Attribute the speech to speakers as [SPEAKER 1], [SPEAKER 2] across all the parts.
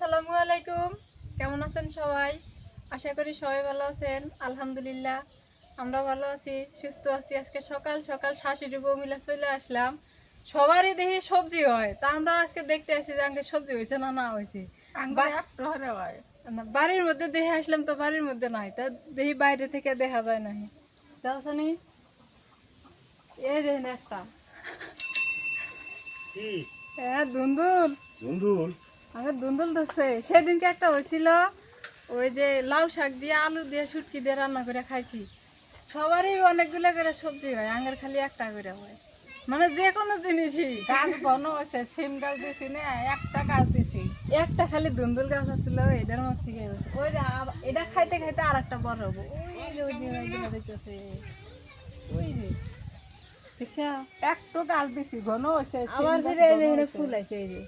[SPEAKER 1] আসসালামু আলাইকুম। কেমন আছেন সবাই? আশা করি সবাই ভালো আছেন। আলহামদুলিল্লাহ আমরা ভালো আছি সুস্থ আছি। আজকে সকাল সকাল শাশুড়ি বউ মিলে চলে আসলাম। সবারই দেখি সবজি হয়। তা আমরা আজকে দেখতে আসছি যে আঙ্কে সবজি হয়েছে না না হয়েছে। না, বাড়ির মধ্যে দেখে আসলাম তো বাড়ির মধ্যে নাই। তা দেখি বাইরে থেকে দেখা যায় নাই। যাওনি এই দেখেন একটা হ্যাঁ দুন্দুল।
[SPEAKER 2] বন্ধুল
[SPEAKER 1] আমার দুন্দুল ধরছে। সেদিনকে একটা হয়েছিল ওই যে লাউ শাক দিয়ে আলু দিয়ে শুটকি দিয়ে রান্না করে খাইছি। সবারই অনেকগুলো করে সবজি হয় আঙ্গের খালি একটা করে হয়। মানে যে কোনো জিনিসই।
[SPEAKER 3] গাছ বন হয়েছে সিম গাছ দিছি না একটা গাছ দিছি।
[SPEAKER 1] একটা খালি দুন্দুল গাছ আছিল এটার মধ্যে ওই যে এটা খাইতে খাইতে আর একটা বড় হব। ওই যে ওই ওই যে। দেখছা?
[SPEAKER 3] একটু গাছ দিছি ঘন হয়েছে
[SPEAKER 1] আবার ফিরে। ফুল আছে এই যে।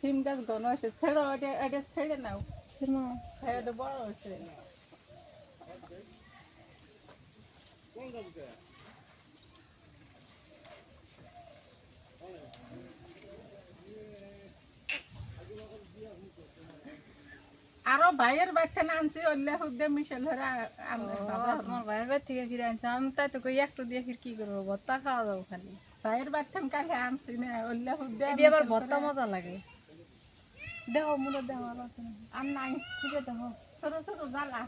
[SPEAKER 3] সিম গাছ ঘন হয়েছে ছেড়ে এটা ছেড়ে নাও। ছেড়ে বড় হয়েছে আরও ভাইয়ের বাচ্চা আনছি অল্লে হুদ্দে মিশেল হরে
[SPEAKER 1] তোমার ভাইয়ের বাড়ি থেকে ফিরে আনছে আমি তাই তো কই একটু দিয়ে ফির কি করব ভর্তা খাওয়া যাব খালি।
[SPEAKER 3] ভাইয়ের বাচ্চা কালে আনছি না অল্লে হুদ্দে
[SPEAKER 1] আবার ভর্তা মজা লাগে। দেখো মুলো দেখো
[SPEAKER 3] আরও নাই
[SPEAKER 1] আছে দেখো
[SPEAKER 3] ছোট ছোট জ্বালা।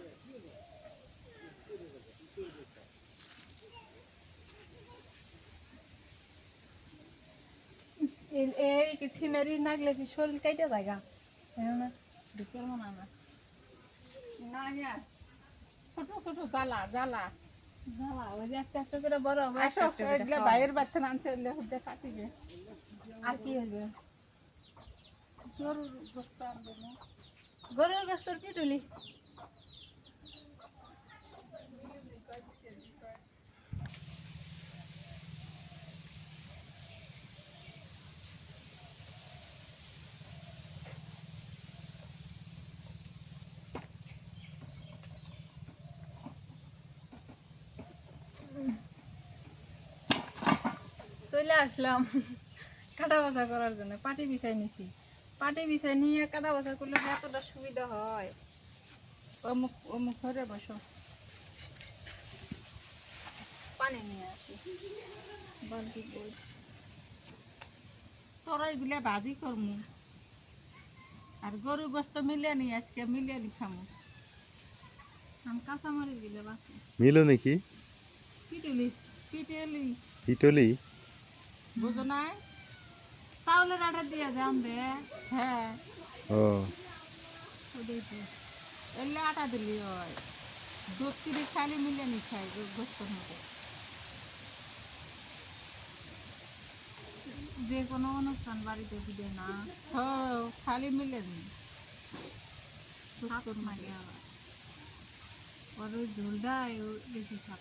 [SPEAKER 1] এই- সিমেরি নাগলে কি শরীর কাইটা জায়গা না মনে না।
[SPEAKER 3] না ছোট ছোট জ্বালা জ্বালা।
[SPEAKER 1] জ্বালা, ওই যে একটা একটা করে বড়
[SPEAKER 3] আসো। ভাইয়ের বাচ্চা আনছে হুদ্দে
[SPEAKER 1] আর কি হবে
[SPEAKER 3] গরুর গোস্ত আনবে না
[SPEAKER 1] গরুর গাছটার পিটুলি চলে আসলাম কাটা বাছা করার জন্য পাটি বিছাই নিছি পাটি বিছাই নিয়ে কাটা বাছা করলে এতটা সুবিধা হয়।
[SPEAKER 3] অমুক অমুক ঘরে বসো।
[SPEAKER 1] পানি নিয়ে আসি। বালতি বই
[SPEAKER 3] তোরা এগুলা ভাজি করমু। আর গরু গোস্ত মিলিয়ে নি আজকে মিলিয়ে নি খামু।
[SPEAKER 1] আমি কাঁচামরিচ দিলে বাঁচি।
[SPEAKER 2] মিলো নাকি
[SPEAKER 1] পিটুলি
[SPEAKER 3] পিটেলি।
[SPEAKER 2] ইটলি
[SPEAKER 3] বুঝো নাই?
[SPEAKER 1] চাউলের আটা দিয়ে যান দে
[SPEAKER 3] হ্যাঁ।
[SPEAKER 2] ও।
[SPEAKER 3] এলে আটা দিলি হয়। দুধ কিনে খালি মিলিয়ে নি খাই গোস্তর মধ্যে।
[SPEAKER 1] যে কোনো অনুষ্ঠান বাড়িতে দিবে না।
[SPEAKER 3] হ খালি মিলে নি।
[SPEAKER 1] সাত মারি আবার। ওর ঝোলটা বেশি সাত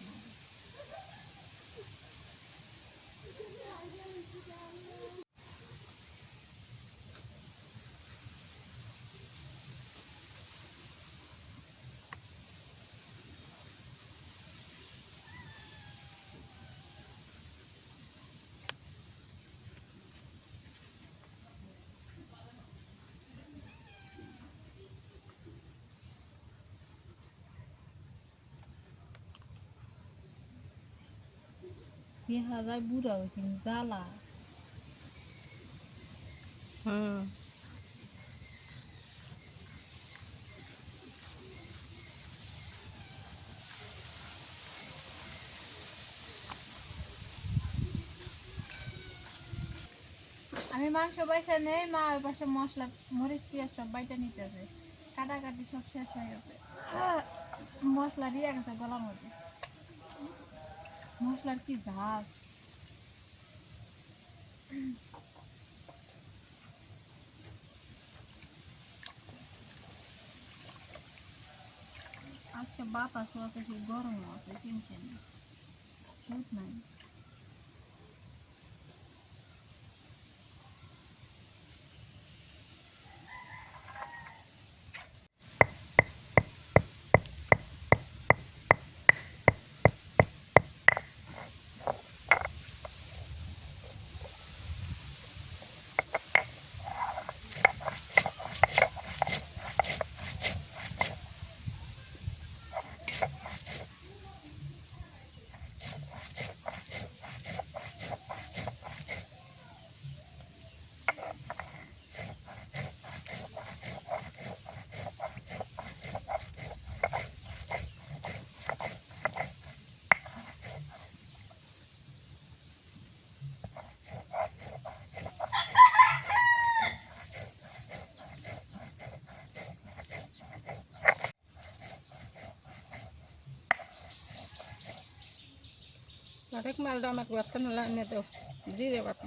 [SPEAKER 1] আমি মাংস বাইসা নেই মা ওই পাশে মশলা মরিচ পেঁয়াজ সব বাইটা নিতে হবে। কাটাকাটি সব শেষ হয়ে আহ, মশলা দিয়ে গেছে গলার মধ্যে মশলার কি ঝাল আজকে বাতাসও আছে কি গরম আছে চিনছেন? নাই।
[SPEAKER 3] আরেক মালটা আমাকে বাচ্চা মেলা এনে দাও জিরে বাটা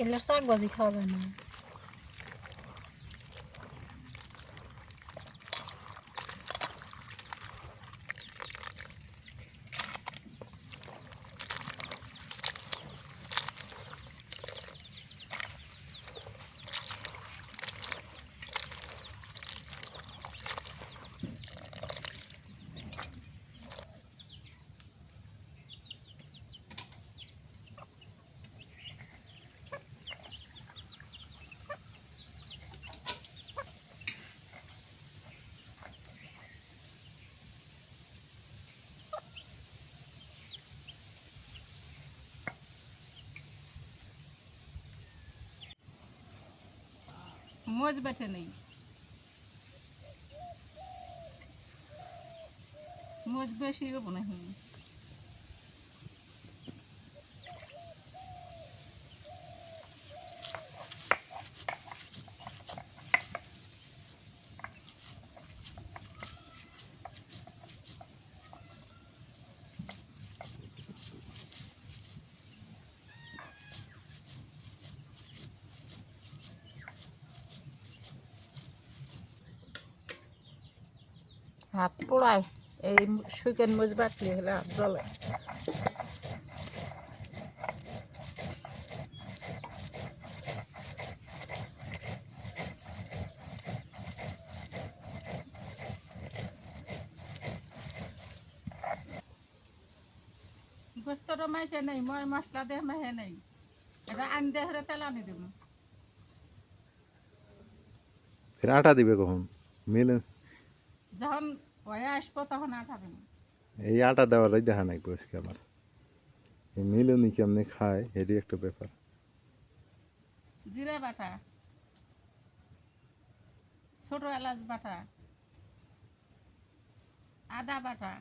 [SPEAKER 1] এগুলোর শাক ভাজি
[SPEAKER 3] মোজ বেটে নেই। মোজ বেশি হব না পোড়ায় এই শুকেন মোজ বাটলে হলে হাত জ্বলে গোস্তটা মাইকে মই মশলা দেহ মাহে নেই। এটা আন দেহরে তেল আনি দেবো
[SPEAKER 2] ফের আটা দিবে কখন? মিলে
[SPEAKER 3] যখন হয়ে আসব তখন আর খাবে
[SPEAKER 2] এই আটা দেওয়ারই দেখা নাই বসে আমার। এই মিলনি কেমনি খায় এটি একটা ব্যাপার।
[SPEAKER 3] জিরে বাটা ছোট এলাচ বাটা আদা বাটা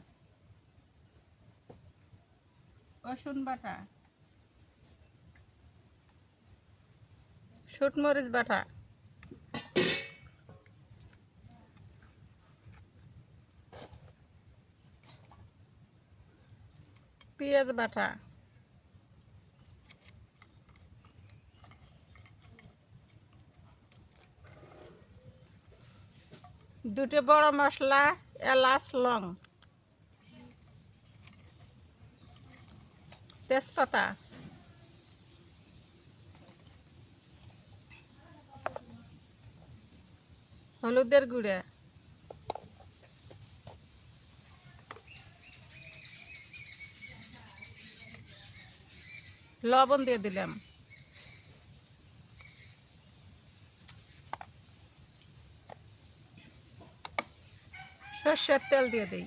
[SPEAKER 3] রসুন বাটা শুটমরিচ বাটা। পেঁয়াজ বাটা। দুটো বড় মশলা এলাচ লং। তেজপাতা। হলুদের গুঁড়া। লবণ দিয়ে দিলাম। সর্ষের তেল দিয়ে দিই।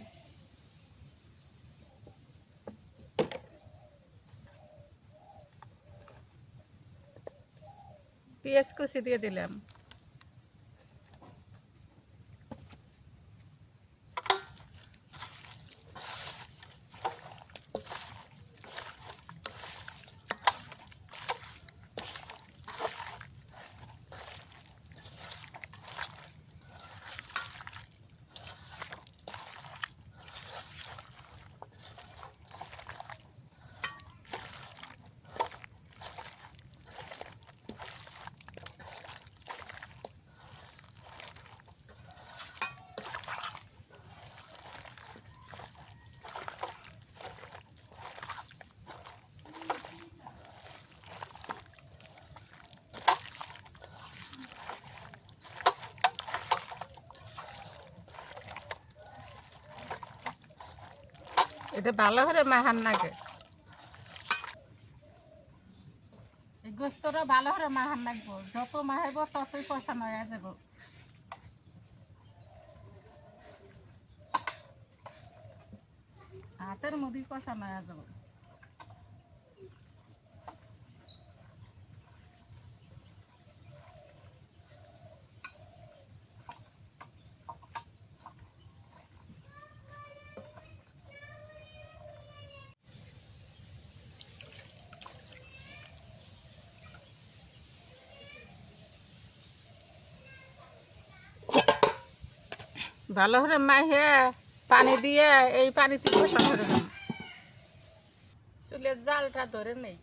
[SPEAKER 3] পেঁয়াজ কুচি দিয়ে দিলাম। এটা ভালো করে মাহান নাগে এই গোস্তটা ভালো করে মাহান লাগবো যত মাহাইব ততই পয়সা নয়া যাব হাতের মুদি পয়সা নয়া যাব ভালো করে মাহে পানি দিয়ে এই পানিতে বসানো চুলের জালটা ধরে নেই।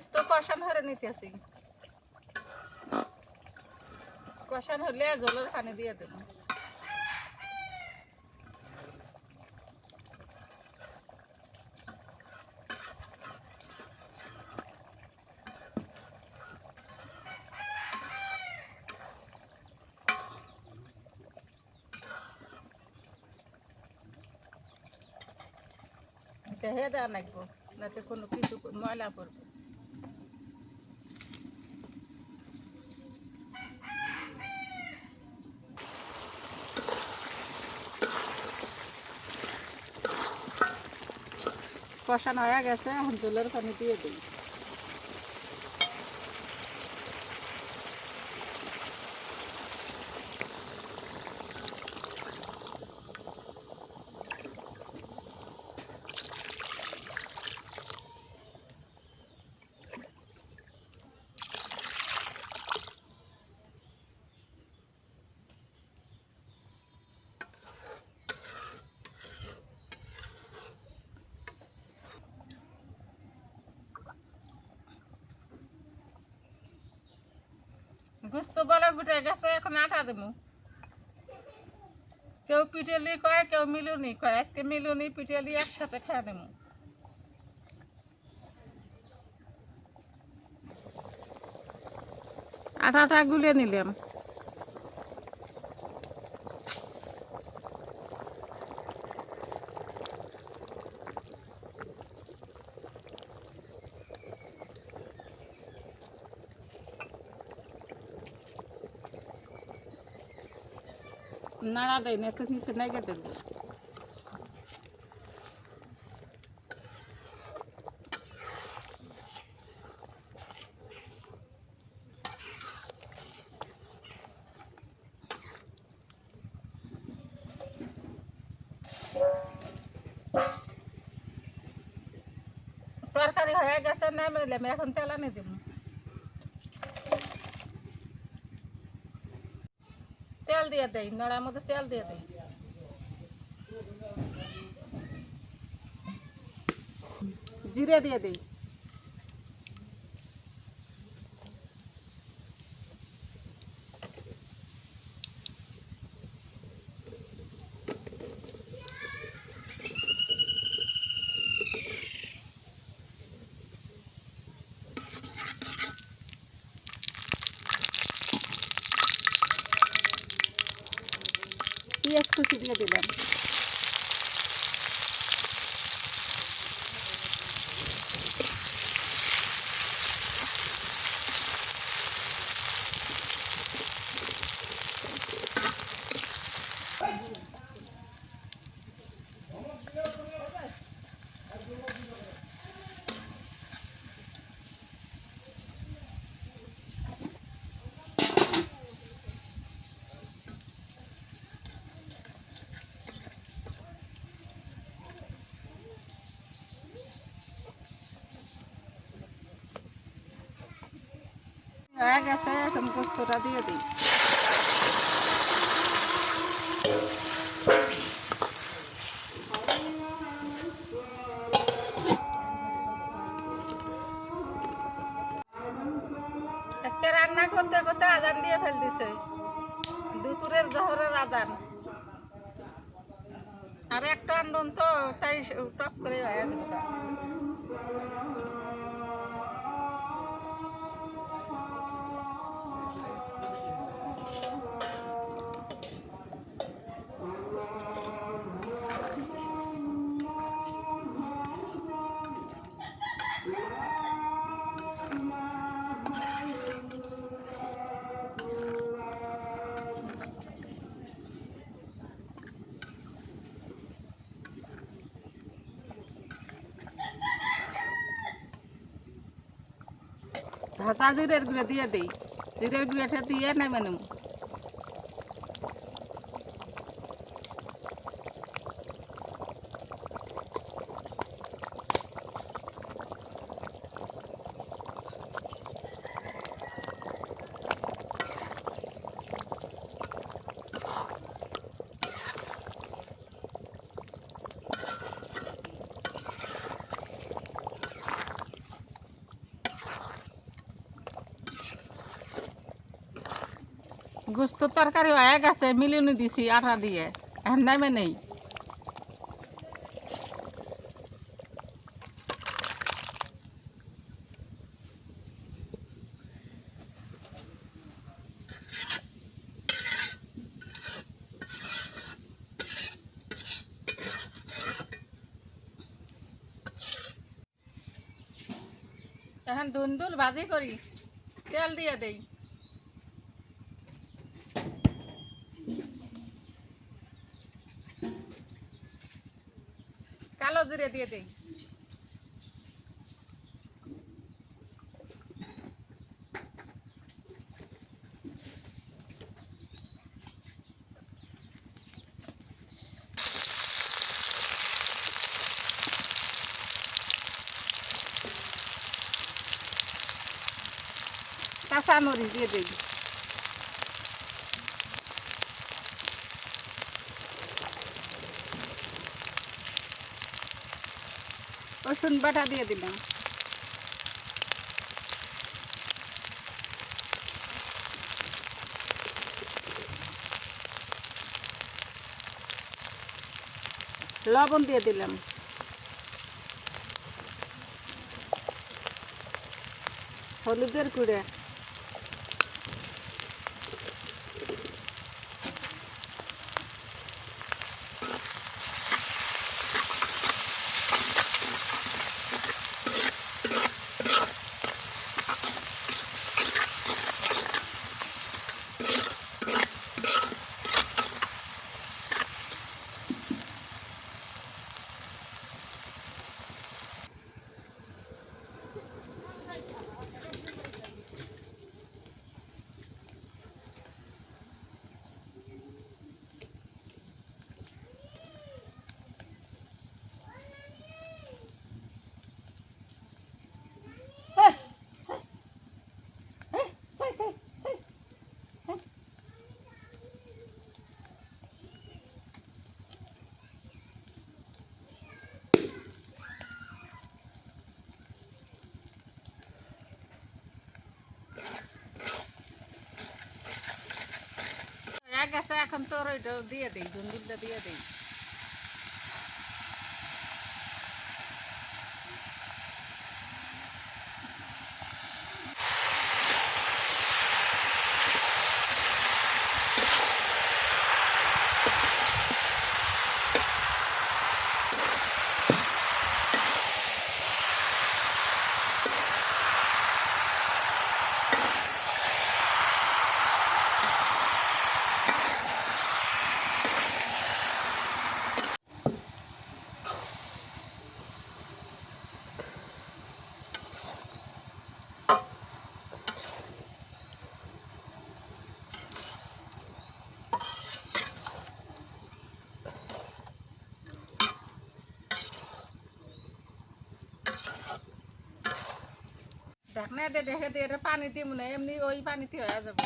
[SPEAKER 3] গোস্ত কষান হরে নিতেছি কষান হলে জলের পানি দিয়ে দেবো। এটা হে দেওয়া লাগবো? যাতে কোনো কিছু ময়লা পড়বে। কষানো হয়ে গেছে এখন জলের পানি দিয়ে দিই ফুটে গেছে, এখন আটা দেবো কেউ পিটেলি কয়, কেউ মিলুনি কয়। আজকে মিলুনি পিটেলি একসাথে খেয়ে দেবো আটাটা গুলিয়ে নিলাম। নাড়া দেয় না তো নিচে নাইগে দেবো তরকারি হয়ে গেছে নামে নিলাম এখন তেলানি দেব দিয়ে দেয় নড়ার মধ্যে তেল দিয়ে দেয় জিরে দিয়ে দেই। পেঁয়াজ কুচি দিয়ে দিলাম হয়ে গেছে এখন গোস্তটা দিয়ে দিই আজকে রান্না করতে করতে আদান দিয়ে ফেল দিছে দুপুরের জহরের আদান আর একটা আন্দোলন তো, তাই টপ করে হয়ে ভাজা জিরের গুঁড়ো দিয়ে দিই। জিরের গুঁড়োটা দিয়ে নাই নেব। গোস্ত তরকারি হয়ে গেছে মিলিয়ে দিছি আটা দিয়ে। এখন নেমে নেই। এখন দুন্দুল ভাজি করি, তেল দিয়ে দেই। কালো জিরে দিয়ে দেই। কাঁচা মরিচ দিয়ে দেই রসুন বাটা দিয়ে দিলাম। লবণ দিয়ে দিলাম। হলুদের গুঁড়ে হয়ে গেছে এখন তোর ওইটা দিয়ে দিই দুন্দুলটা দিয়ে দিই। ঢাকনা দিয়ে ঢেকে দিয়ে এটা পানি দিব না, এমনি ওই পানিতে হয়ে যাবে।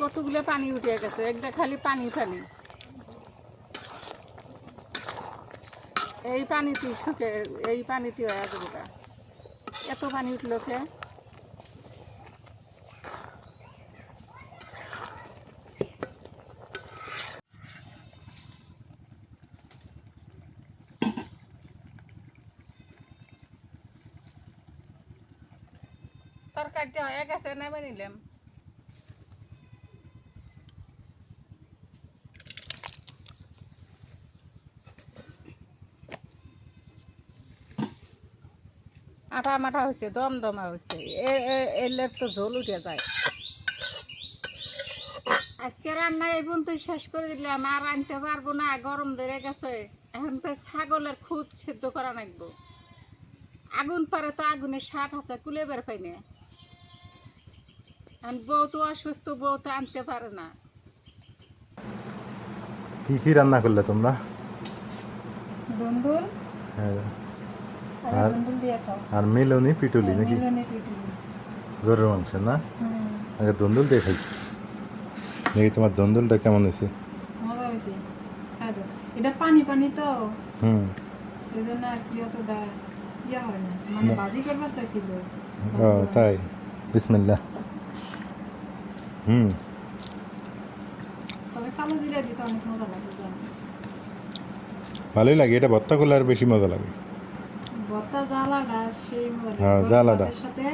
[SPEAKER 3] কতগুলো পানি উঠে গেছে? একটা খালি পানি পানি। এই পানিতে শুকে, এই পানিতে হয়ে যাবে। এত পানি উঠল কে তরকারিটা হয়ে গেছে নেমে নিলাম আটা মাটা হয়েছে দম দমা হয়েছে এলে তো ঝোল উঠে যায়। আজকে রান্না এই পর্যন্ত শেষ করে দিলাম। আর আনতে পারব না গরম ধরে গেছে। এখন তো ছাগলের খুদ সিদ্ধ করা লাগবো। আগুন পারে তো আগুনের শাট আছে কুলে বের পাই না। বউ তো অসুস্থ বউ তো আনতে পারে না।
[SPEAKER 2] কি কি রান্না করলে তোমরা?
[SPEAKER 1] দুন্দুল
[SPEAKER 2] হ্যাঁ। আর- আর মিলনি পিটুলি নাকি? গরুর মাংস না? আগে দন্দুল দিয়ে খাই। দেখি তোমার দন্দুলটা কেমন হয়েছে?
[SPEAKER 1] মজা হয়েছে। এটা পানি পানি তো।
[SPEAKER 2] হুম।
[SPEAKER 1] এই জন্য আর কি অত দা ইয়ে হয় না। মানে বাজি করবার চাইছিল।
[SPEAKER 2] ও তাই। বিসমিল্লা হুম।
[SPEAKER 1] তবে কালো জিরা দিছে অনেক মজা লাগে
[SPEAKER 2] ভালোই লাগে। এটা ভর্তা করলে আর বেশি মজা লাগে।
[SPEAKER 1] ভর্তা জ্বালাটা সেই মজা লাগে
[SPEAKER 2] হ্যাঁ, জ্বালাটা।
[SPEAKER 1] ভাতের সাথে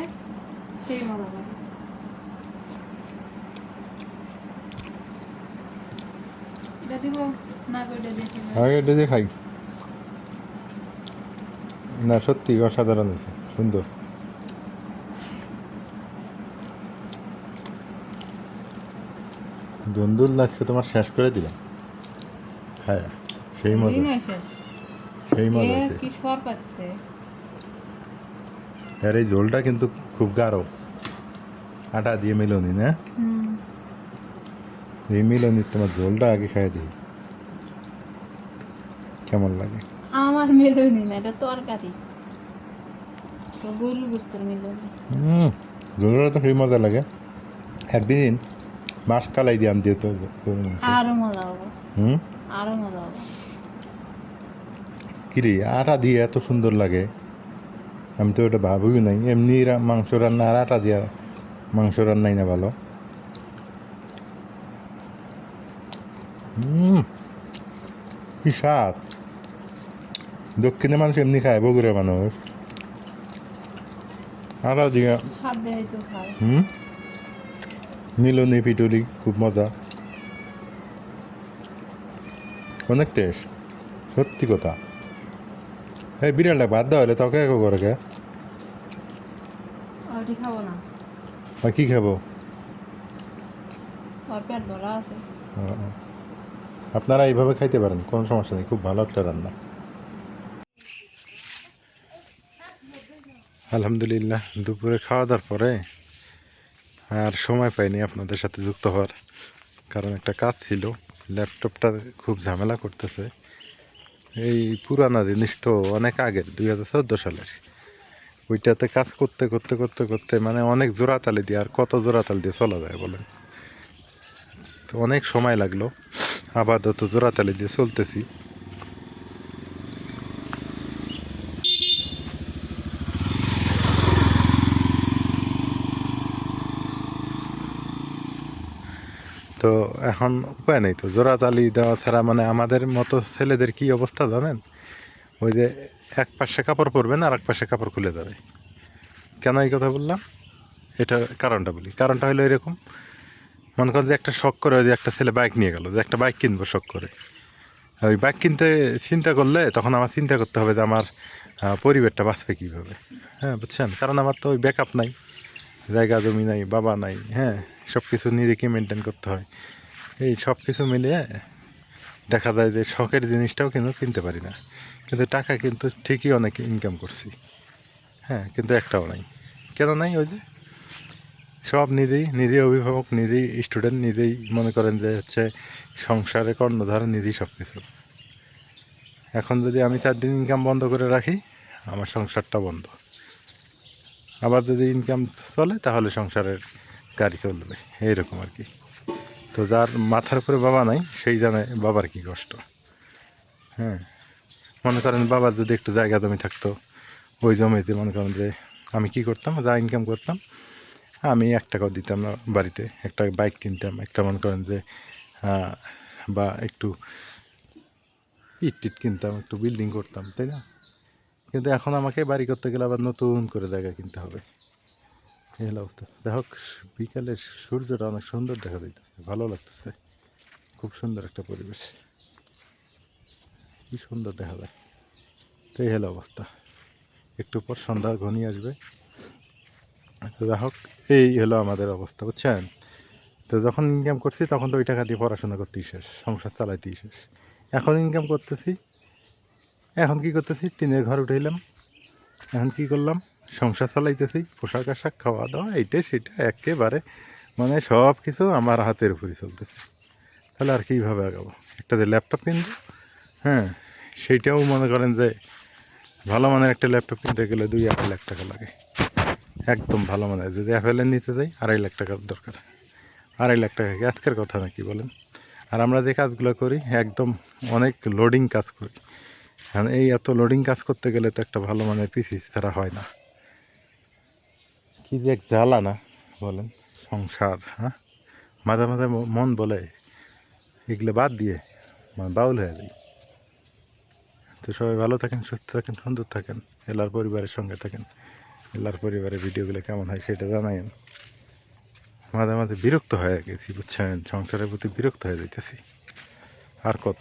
[SPEAKER 1] সেই মজা লাগে।
[SPEAKER 2] আগে এটা খাই না সত্যি অসাধারণ আছে সুন্দর দন্দুল নাচকে তোমার শেষ করে দিলাম হ্যাঁ সেই মজা। সেই মজা
[SPEAKER 1] কি সর পাচ্ছে?
[SPEAKER 2] আর এই ঝোলটা কিন্তু খুব গাঢ়। আটা দিয়ে মিলনি না? এই মিলনি তোমার ঝোলটা আগে খাই দিই। কেমন লাগে?
[SPEAKER 1] আমার মেলনি না এটা তরকারি। তো গরুর গোস্তের মেলনি।
[SPEAKER 2] হুম ঝোলটা তো সেই মজা লাগে। একদিন মাছ কালাই দিয়ে আন দিয়ে তো
[SPEAKER 1] আরও মজা হবে।
[SPEAKER 2] হুম?
[SPEAKER 1] আরও মজা হবে।
[SPEAKER 2] কিরে আটা দিয়ে এত সুন্দর লাগে। আমি তো ওটা ভাবই নাই। এমনি মাংস রান্না আর আটা দিয়া মাংস রান্নাই না ভালো। হুম কি স্বাদ। দক্ষিণে মানুষ এমনি খায় বগুড়া মানুষ। আটা দিয়া হুম? মিলনি পিটুলি খুব মজা। অনেক টেস্ট সত্যি কথা। এই বিড়ালটা বাদ দাও হলে তোকে এক করে কে
[SPEAKER 1] খাব না
[SPEAKER 2] আর কি খাব
[SPEAKER 1] আর পেট ভরা আছে
[SPEAKER 2] আপনারা এইভাবে খাইতে পারেন কোনো সমস্যা নেই খুব ভালো একটা রান্না আলহামদুলিল্লাহ দুপুরে খাওয়া দাওয়ার পরে আর সময় পাইনি আপনাদের সাথে যুক্ত হওয়ার কারণ একটা কাজ ছিল ল্যাপটপটা খুব ঝামেলা করতেছে এই পুরানা জিনিস তো অনেক আগের, দুই হাজার চোদ্দ সালের। ওইটাতে কাজ করতে করতে করতে করতে মানে অনেক জোড়াতালি দিয়ে, আর কত জোড়াতালি দিয়ে চলা যায় বলেন? তো অনেক সময় লাগল। আপাতত জোড়াতালি দিয়ে চলতেছি তো এখন উপায় নেই তো। জোড়াতালি দেওয়া ছাড়া মানে আমাদের মতো ছেলেদের কি অবস্থা জানেন? ওই যে এক পাশে কাপড় পরবেন আর এক পাশে কাপড় খুলে যাবে কেন এই কথা বললাম? এটা কারণটা বলি। কারণটা হলো এরকম, মনে করেন যে একটা শখ করে যে একটা ছেলে বাইক নিয়ে গেল, যে একটা বাইক কিনবো শখ করে। ওই বাইক কিনতে চিন্তা করলে তখন আমার চিন্তা করতে হবে যে আমার পরিবারটা বাঁচবে কীভাবে। হ্যাঁ বুঝছেন? কারণ আমার তো ওই ব্যাকআপ নাই, জায়গা জমি নাই, বাবা নাই হ্যাঁ সব কিছু নিজেকে মেনটেন করতে হয়। এই সব কিছু মিলিয়ে দেখা যায় যে শখের জিনিসটাও কিন্তু কিনতে পারি না। কিন্তু টাকা কিন্তু ঠিকই অনেক ইনকাম করছি। হ্যাঁ কিন্তু একটাও নাই। কেন নাই ওই যে? সব নিজেই নিজেই অভিভাবক, নিজেই স্টুডেন্ট নিজেই মনে করেন যে হচ্ছে সংসারে কর্ণধার, নিজেই সব কিছু এখন যদি আমি চার দিন ইনকাম বন্ধ করে রাখি, আমার সংসারটা বন্ধ। আবার যদি ইনকাম চলে, তাহলে সংসারের গাড়ি চলবে। এইরকম আর কি। তো যার মাথার উপরে বাবা নাই, সেই জানে বাবার কি কষ্ট। হ্যাঁ। মনে করেন বাবার যদি একটু জায়গা জমি থাকতো, ওই জমিতে মনে করেন যে আমি কি করতাম, যা ইনকাম করতাম, আমি এক টাকাও দিতাম না বাড়িতে। একটা বাইক কিনতাম, একটা মনে করেন যে বা একটু ইট টিট কিনতাম, একটু বিল্ডিং করতাম, তাই না? কিন্তু এখন আমাকে বাড়ি করতে গেলে আবার নতুন করে জায়গা কিনতে হবে। এই অবস্থা। দেখো বিকালের সূর্যটা অনেক সুন্দর দেখা যাইতেছে ভালো লাগতেছে। খুব সুন্দর একটা পরিবেশ। কি সুন্দর দেখা যায়। তো এই হলো অবস্থা। একটু পর সন্ধ্যা ঘনিয়ে আসবে। তো যাই হোক, এই হলো আমাদের অবস্থা, বুঝছেন? তো যখন ইনকাম করছি, তখন তো ওই টাকা দিয়ে পড়াশোনা করতেই শেষ, সংসার চালাইতেই শেষ। এখন ইনকাম করতেছি, এখন কি করতেছি? টিনের ঘর উঠাইলাম। এখন কি করলাম? সংসার চালাইতেছি, পোশাক আশাক খাওয়া দাওয়া এইটা সেটা একেবারে মানে সব কিছু আমার হাতের উপরে চলতেছে। তাহলে আর কীভাবে আগাবো? একটা যে ল্যাপটপ কিনবো? হ্যাঁ সেইটাও মনে করেন যে ভালো মানের একটা ল্যাপটপ কিনতে গেলে দুই আড়াই লাখ টাকা লাগে। একদম ভালো মানের, যদি অ্যাপেলের নিতে যাই, আড়াই লাখ টাকার দরকার। আড়াই লাখ টাকা আজকের কথা নাকি বলেন? আর আমরা যে কাজগুলো করি, একদম অনেক লোডিং কাজ করি। এখন এই এত লোডিং কাজ করতে গেলে তো একটা ভালো মানের পিসি ছাড়া হয় না। কি যে এক জ্বালা না, বলেন। সংসার হ্যাঁ? মাঝে মাঝে মন বলে, এগুলো বাদ দিয়ে মানে বাউল হয়ে যায়। তো সবাই ভালো থাকেন, সুস্থ থাকেন, সুন্দর থাকেন, এলার পরিবারের সঙ্গে থাকেন, এলার পরিবারের ভিডিওগুলো কেমন হয় সেটা জানাইন মাঝে মাঝে বিরক্ত হয়ে গেছি বুঝছেন? সংসারের প্রতি বিরক্ত হয়ে যাইতেছি। আর কত?